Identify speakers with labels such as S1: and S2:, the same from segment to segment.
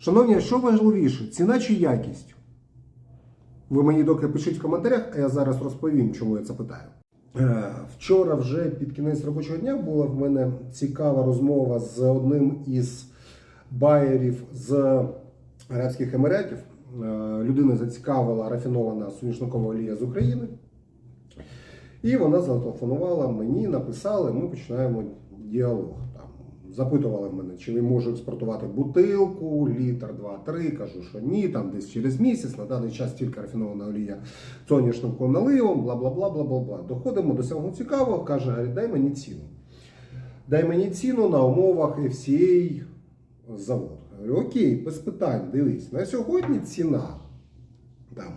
S1: Шановні, що важливіше, ціна чи якість? Ви мені доки пишіть в коментарях, а я зараз розповім, чому я це питаю. Е, Вчора вже під кінець робочого дня була в мене цікава розмова з одним із байерів з Арабських Еміратів. Е, Людина зацікавила рафінована соняшникова олія з України. І вона зателефонувала мені, написала, і ми починаємо діалог. Запитували мене, чи я можу експортувати бутилку, літр, два, три. Кажу, що ні, там десь через місяць, на даний час тільки рафінована олія соняшником наливом, бла бла бла бла бла бла. Доходимо до самого цікавого, каже, дай мені ціну. Дай мені ціну на умовах FCA завод. Говорю, окей, без питань, дивись. На сьогодні ціна там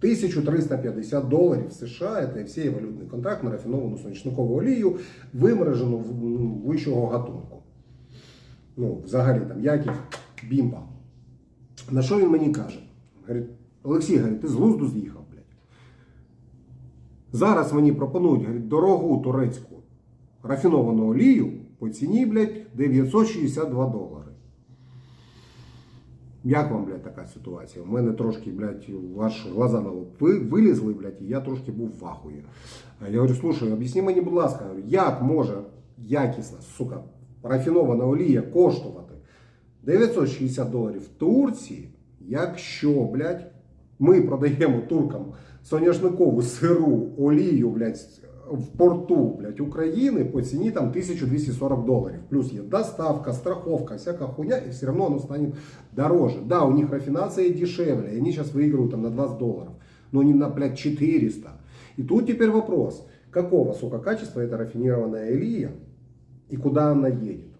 S1: 1350 доларів США, це всі валютний контракт на рафіновану соняшникову олію, вимережену ну, вищого гатунку. Ну, взагалі там якість бімба. На що він мені каже? Говорить, Олексій, говорить, ти з глузду з'їхав, блядь. Зараз мені пропонують говорить, дорогу турецьку рафіновану олію по ціні, блядь, 962 долари. Як вам, блядь, така ситуація? У мене трошки, блядь, ваші глаза на лоб вилізли, блядь, і я трошки був в ахуї. Я говорю, слушай, об'ясни мені, будь ласка, як може якісна, сука, рафінована олія коштувати 960 доларів в Турції, якщо, блядь, ми продаємо туркам соняшникову сиру олію, блядь, в порту, блядь, України по ціні там 1240 долларов. Плюс є доставка, страховка, всякая хуйня, и все равно оно станет дороже. Да, у них рафинация дешевле, и они сейчас выигрывают там на 20 долларов, но не на, блядь, 400. И тут теперь вопрос, какого, сука, качества эта рафинированная Элия И куда она едет?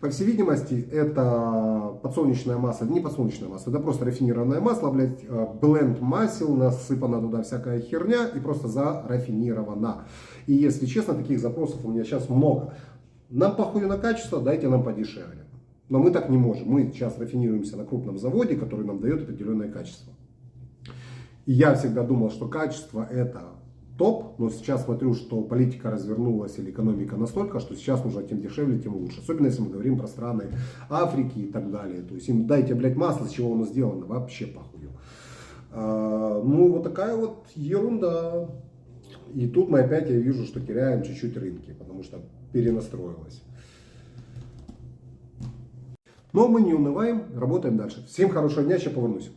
S1: По всей видимости, это подсолнечное масло, не подсолнечное масло, это просто рафинированное масло, блядь, э, бленд масел, насыпана туда всякая херня и просто зарафинирована. И если честно, таких запросов у меня сейчас много. Нам похуй на качество, дайте нам подешевле. Но мы так не можем. Мы сейчас рафинируемся на крупном заводе, который нам дает определенное качество. И я всегда думал, что качество это топ, но сейчас смотрю, что политика развернулась или экономика настолько, что сейчас нужно тем дешевле, тем лучше. Особенно если мы говорим про страны Африки и так далее. То есть им дайте, блядь, масло, с чего оно сделано, вообще похую. А, ну, вот такая вот ерунда. И тут мы опять, я вижу, что теряем чуть-чуть рынки, потому что перенастроилась. Но мы не унываем, работаем дальше. Всем хорошего дня, сейчас повернусь.